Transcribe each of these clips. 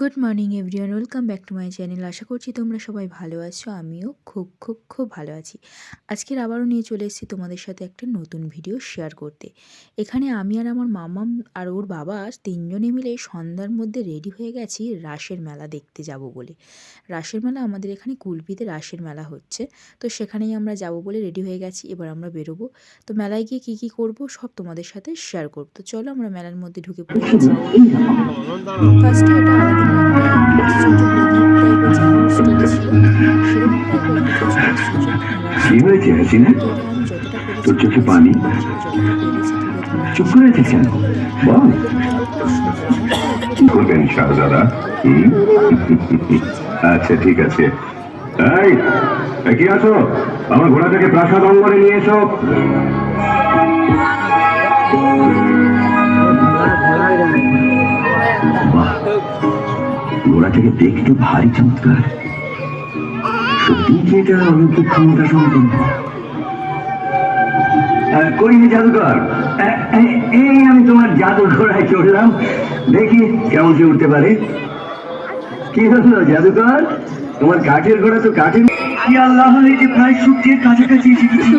Good morning everyone welcome back to my channel আশা করছি তোমরা সবাই ভালো আছো। আমিও খুব খুব খুব ভালো আছি। আজকের আবারও নিয়ে চলে এসেছি তোমাদের সাথে একটা নতুন ভিডিও শেয়ার করতে। এখানে আমি আর আমার মামাম আর ওর বাবা তিনজনে মিলে সন্ধ্যার মধ্যে রেডি হয়ে গেছি রাসের মেলা দেখতে যাব বলে। রাসের মেলা আমাদের এখানে কুলপিতে রাসের মেলা হচ্ছে। তো সেখানেই আমরা যাব বলে রেডি হয়ে গেছি। এবার আমরা বেরোবো। তো মেলায় গিয়ে কী কী করব সব তোমাদের সাথে শেয়ার করব। তো চলো আমরা মেলার মধ্যে ঢুকে পড়ে। গেছি ফার্স্টে এটা কি হয়েছে হাসিনা? তোর চোখে পানি? চুপ করে আছিস কেন? বল। কি করবেন শাহজাদা? আচ্ছা ঠিক আছে। এই, কি আছো আমার ঘোড়াটাকে প্রাসাদ অঙ্গনে নিয়ে এসো। ঘোড়াটাকে দেখতে ভারী চমৎকার। সত্যি কি এটা ক্ষমতা সম্পন্ন? করিনি জাদুকর এই- আমি তোমার জাদু ঘোড়ায় চড়লাম। দেখি কেমন সে উঠতে পারে। কি হলো জাদুকর তোমার কাঠের ঘোড়া তো কাঠের কি আল্লাহ যে প্রায় সূর্যের কাছাকাছি এসে গেছি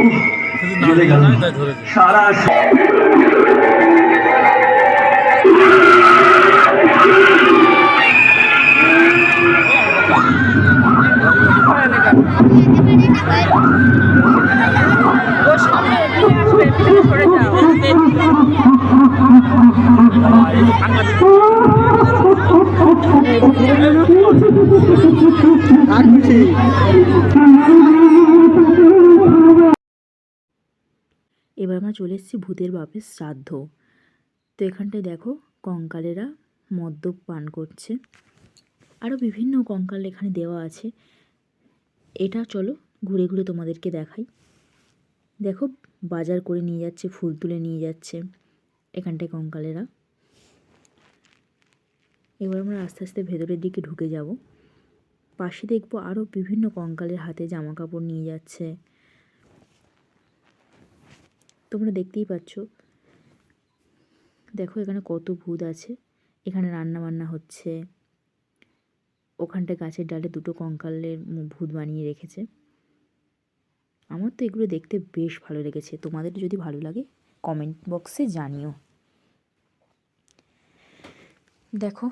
উফ, এবার আমরা চলে এসেছি ভূতের বাপের শ্রাদ্ধ। তো এখানটায় দেখো কঙ্কালেরা মদ্যপ পান করছে। আরও বিভিন্ন কঙ্কাল এখানে দেওয়া আছে। এটা চলো ঘুরে ঘুরে তোমাদেরকে দেখাই। দেখো বাজার করে নিয়ে যাচ্ছে, ফুল তুলে নিয়ে যাচ্ছে এখানটায় কঙ্কালেরা। এবার আমরা আস্তে আস্তে ভেতরের দিকে ঢুকে যাব। পাশে দেখব আরও বিভিন্ন কঙ্কালের হাতে জামা কাপড় নিয়ে যাচ্ছে। তোমরা দেখতেই পাচ্ছ। দেখো এখানে কত ভূত আছে। এখানে রান্না বান্না হচ্ছে। ওখানটা গাছের ডালে দুটো কঙ্কালের ভূত বানিয়ে রেখেছে। আমার তো এগুলো দেখতে বেশ ভালো লেগেছে। তোমাদের যদি ভালো লাগে কমেন্ট বক্সে জানিও। দেখো।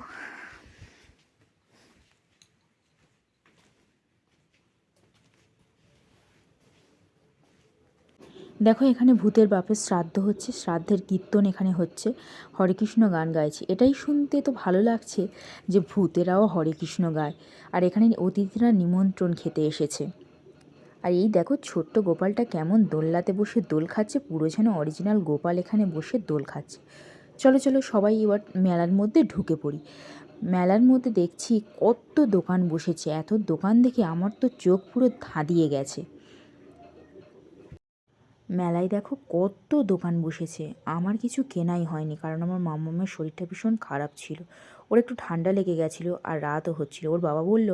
দেখো, এখানে ভূতের বাপের শ্রাদ্ধ হচ্ছে, শ্রাদ্ধের কীর্তন এখানে হচ্ছে, হরে কৃষ্ণ গান গাইছে। এটাই শুনতে তো ভালো লাগছে যে ভূতেরাও হরে কৃষ্ণ গায়। আর এখানে অতিথিরা নিমন্ত্রণ খেতে এসেছে। আর এই দেখো ছোট্ট গোপালটা কেমন দোলনাতে বসে দোল খাচ্ছে, পুরো যেন অরিজিনাল গোপাল এখানে বসে দোল খাচ্ছে। চলো চলো সবাই এবার মেলার মধ্যে ঢুকে পড়ি। মেলার মধ্যে দেখছি কত দোকান বসেছে, এত দোকান দেখে আমার তো চোখ পুরো ধাঁধিয়ে গেছে। মেলায় দেখো কত দোকান বসেছে, আমার কিছু কেনাই হয়নি কারণ আমার মামামের শরীরটা ভীষণ খারাপ ছিল। ওর একটু ঠান্ডা লেগে গেছিল আর রাতও হচ্ছিল। ওর বাবা বলল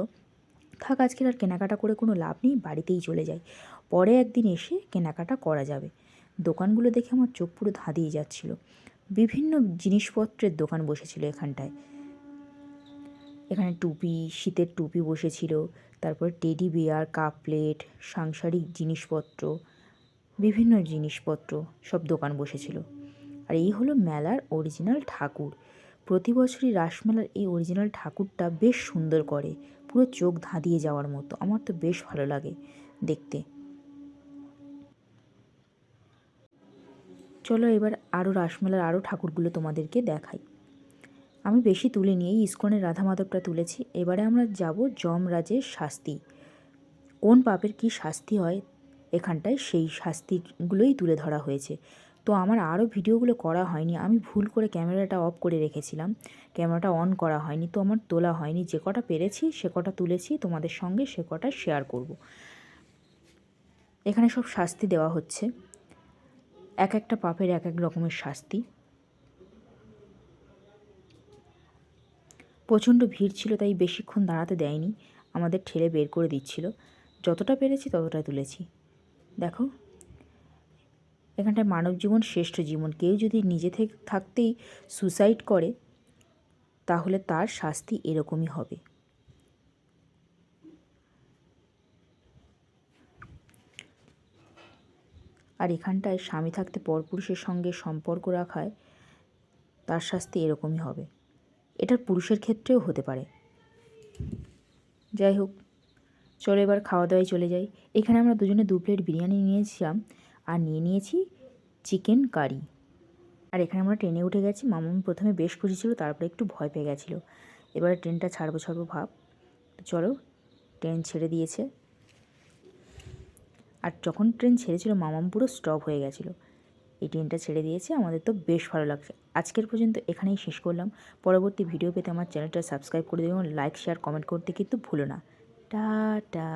থাক আজকের আর কেনাকাটা করে কোনো লাভ নেই, বাড়িতেই চলে যাই পরে একদিন এসে কেনাকাটা করা যাবে। দোকানগুলো দেখে আমার চোখ পুরো ধাঁধিয়ে যাচ্ছিল। বিভিন্ন জিনিসপত্রের দোকান বসেছিল এখানটায়। এখানে টুপি, শীতের টুপি বসেছিল, তারপর টেডি বিয়ার, কাপ প্লেট, সাংসারিক জিনিসপত্র, বিভিন্ন জিনিসপত্র সব দোকান বসেছিল। আর এই হলো মেলার অরিজিনাল ঠাকুর। প্রতি বছরই রাসমেলার এই অরিজিনাল ঠাকুরটা বেশ সুন্দর করে, পুরো চোখ ধাঁধিয়ে যাওয়ার মতো। আমার তো বেশ ভালো লাগে দেখতে। চলো এবার আরও রাসমেলার আরও ঠাকুরগুলো তোমাদেরকে দেখাই। আমি বেশি তুলে এই ইস্কনের রাধা মাধবটা তুলেছি। এবারে আমরা যাব যমরাজের শাস্তি। কোন পাপের কি শাস্তি হয়, এখানটায় সেই শাস্তিগুলোই তুলে ধরা হয়েছে। তো আমার আরও ভিডিওগুলো করা হয়নি। আমি ভুল করে ক্যামেরাটা অফ করে রেখেছিলাম। ক্যামেরাটা অন করা হয়নি। তো আমার তোলা হয়নি। যে কটা পেরেছি, সে কটা তুলেছি, তোমাদের সঙ্গে সে কটা শেয়ার করব। এখানে সব শাস্তি দেওয়া হচ্ছে। এক একটা পাপের এক এক রকমের শাস্তি। প্রচণ্ড ভিড় ছিল, তাই বেশিক্ষণ দাঁড়াতে দেয়নি। আমাদের ঠেলে বের করে দিচ্ছিল। যতটা পেরেছি ততটা তুলেছি। দেখো। এখানটায় মানব জীবন শ্রেষ্ঠ জীবন। কেউ যদি নিজে থেকে থাকতেই সুসাইড করে, তাহলে তার শাস্তি এরকমই হবে। আর এখানটায় স্বামী থাকতে পরপুরুষের সঙ্গে সম্পর্ক রাখায় তার শাস্তি এরকমই হবে। এটা পুরুষের ক্ষেত্রেও হতে পারে। যাই হোক, চলো এবার খাওয়া দাওয়ায় চলে যাই। এখানে আমরা দুজনে দু প্লেট বিরিয়ানি নিয়েছিলাম। আর নিয়ে নিয়েছি চিকেন কারি। আর এখানে আমরা ট্রেনে উঠে গেছি। মামুন প্রথমে বেশ খুশি ছিল, তারপরে একটু ভয় পেয়ে গেছিল। এবারে ট্রেনটা ছাড়বো ছাড়বো ভাব। তো চলো, ট্রেন ছেড়ে দিয়েছে। আর যখন ট্রেন ছেড়েছিল, মামাম পুরো স্টপ হয়ে গেছিল। এই ট্রেনটা ছেড়ে দিয়েছে। আমাদের তো বেশ ভালো লাগছে। আজকের পর্যন্ত এখানেই শেষ করলাম। পরবর্তী ভিডিও পেতে আমার চ্যানেলটা সাবস্ক্রাইব করে দেবেন লাইক, শেয়ার, কমেন্ট করতে কিন্তু ভুলো না। টাটা।